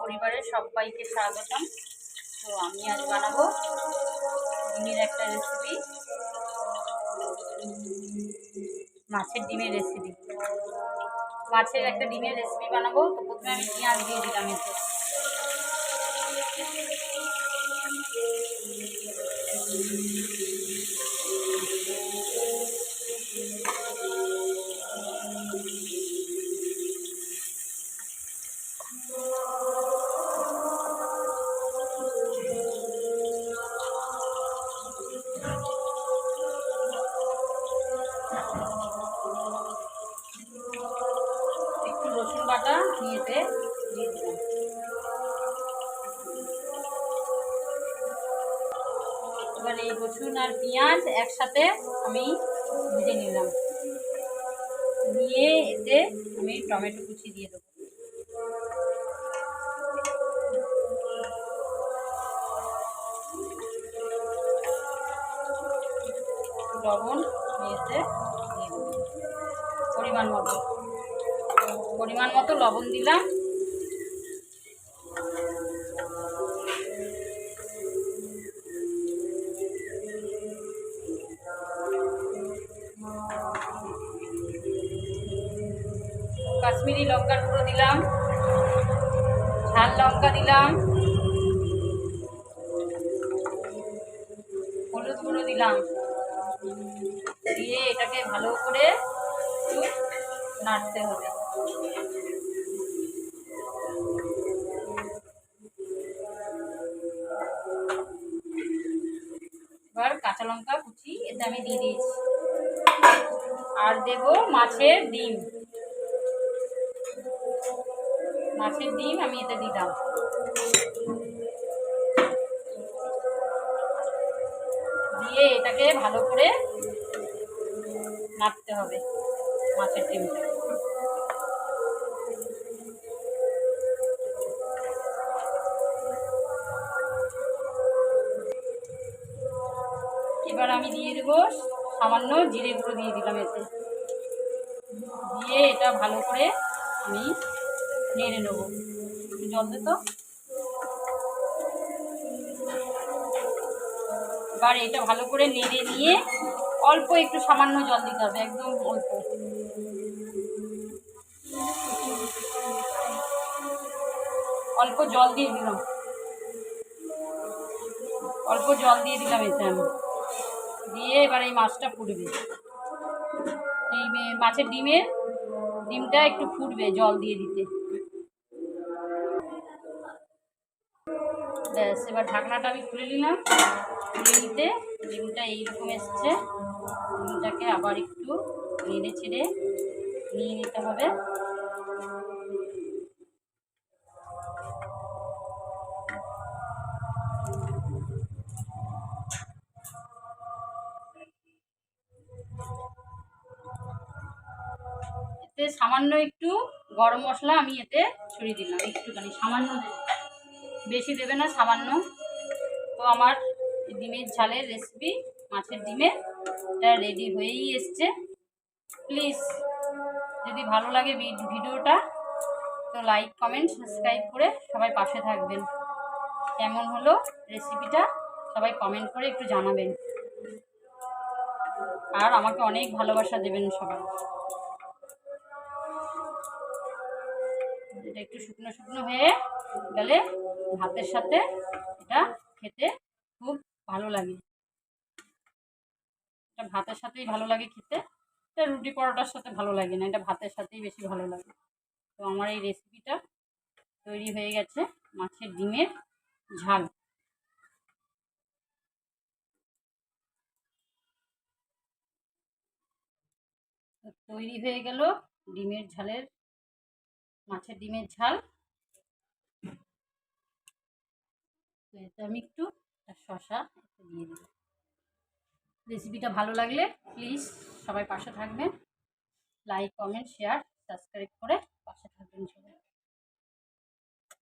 পরিবারের সবাইকে স্বাগতম। তো আমি আজ বানাবো ডিমের একটা রেসিপি মাছের ডিমের রেসিপি মাছের একটা ডিমের রেসিপি বানাবো। তো প্রথমে আমি পেঁয়াজ দিয়ে দিলাম এতে। একটু রসুন বাটা নিয়েতে দিয়ে এবার এই রসুন আর পেঁয়াজ একসাথে আমি ভেজে নিলাম। দিয়ে এতে আমি টমেটো কুচি দিয়ে দেবো। লবণ এতে পরিমাণ মতো। পরিমাণ মতো লবণ দিলাম। কাশ্মীরি লঙ্কার গুঁড়ো দিলাম। ঝাল লঙ্কা দিলাম। হলুদ গুঁড়ো দিলাম। দিয়ে এটাকে ভালো করে একটু নাড়তে হবে। এবার কাঁচা লঙ্কা কুচি এতে আমি দিয়ে দিয়েছি। আর দেব মাছের ডিম। মাছের ডিম আমি এতে দিলাম দিয়ে এটাকে ভালো করে নাড়তে হবে মাছের ডিমটা। এবার আমি দিয়ে দেবো সামান্য জিরে গুঁড়ো দিয়ে দিলাম এতে। দিয়ে এটা ভালো করে আমি নেড়ে নেব। জল দে তো। এবার এটা ভালো করে নেড়ে নিয়ে অল্প একটু সামান্য জল দিতে হবে, একদম অল্প। অল্প জল দিয়ে দিলাম। অল্প জল দিয়ে দিলাম এতে আমি। দিয়ে এবার এই মাছটা ফুটবে। এই মাছের ডিমের ডিমটা একটু ফুটবে জল দিয়ে দিতে। ব্যাস, এবার ঢাকনাটা আমি খুলে নিলাম। খুলে নিতে ডিমটা এইরকম এসছে। ডিমটাকে আবার একটু নেড়ে ছেড়ে নিয়ে নিতে হবে। এতে সামান্য একটু গরম মশলা আমি এতে ছড়িয়ে দিলাম একটুখানি, সামান্য বেশি দেবে না, সামান্য। তো আমার ডিমের ঝালের রেসিপি মাছের ডিমের। এটা রেডি হয়েই এসছে। প্লিজ যদি ভালো লাগে ভিডিওটা, তো লাইক কমেন্ট সাবস্ক্রাইব করে সবাই পাশে থাকবেন। কেমন হলো রেসিপিটা সবাই কমেন্ট করে একটু জানাবেন। আর আমাকে অনেক ভালোবাসা দেবেন সবাই। এটা একটু শুকনো শুকনো হয়ে গেলে ভাতের সাথে এটা খেতে খুব ভালো লাগে। এটা ভাতের সাথেই ভালো লাগে খেতে। এটা রুটি পরোটার সাথে ভালো লাগে না, এটা ভাতের সাথেই বেশি ভালো লাগে। তো আমার এই রেসিপিটা তৈরি হয়ে গেছে মাছের ডিমের ঝাল। তৈরি হয়ে গেল ডিমের ঝালের, মাছের ডিমের ঝাল। আমি একটু শশা দিয়ে দেবো রেসিপিটা ভালো লাগলে প্লিজ সবাই পাশে থাকবেন। লাইক কমেন্ট শেয়ার সাবস্ক্রাইব করে পাশে থাকবেন সবাই।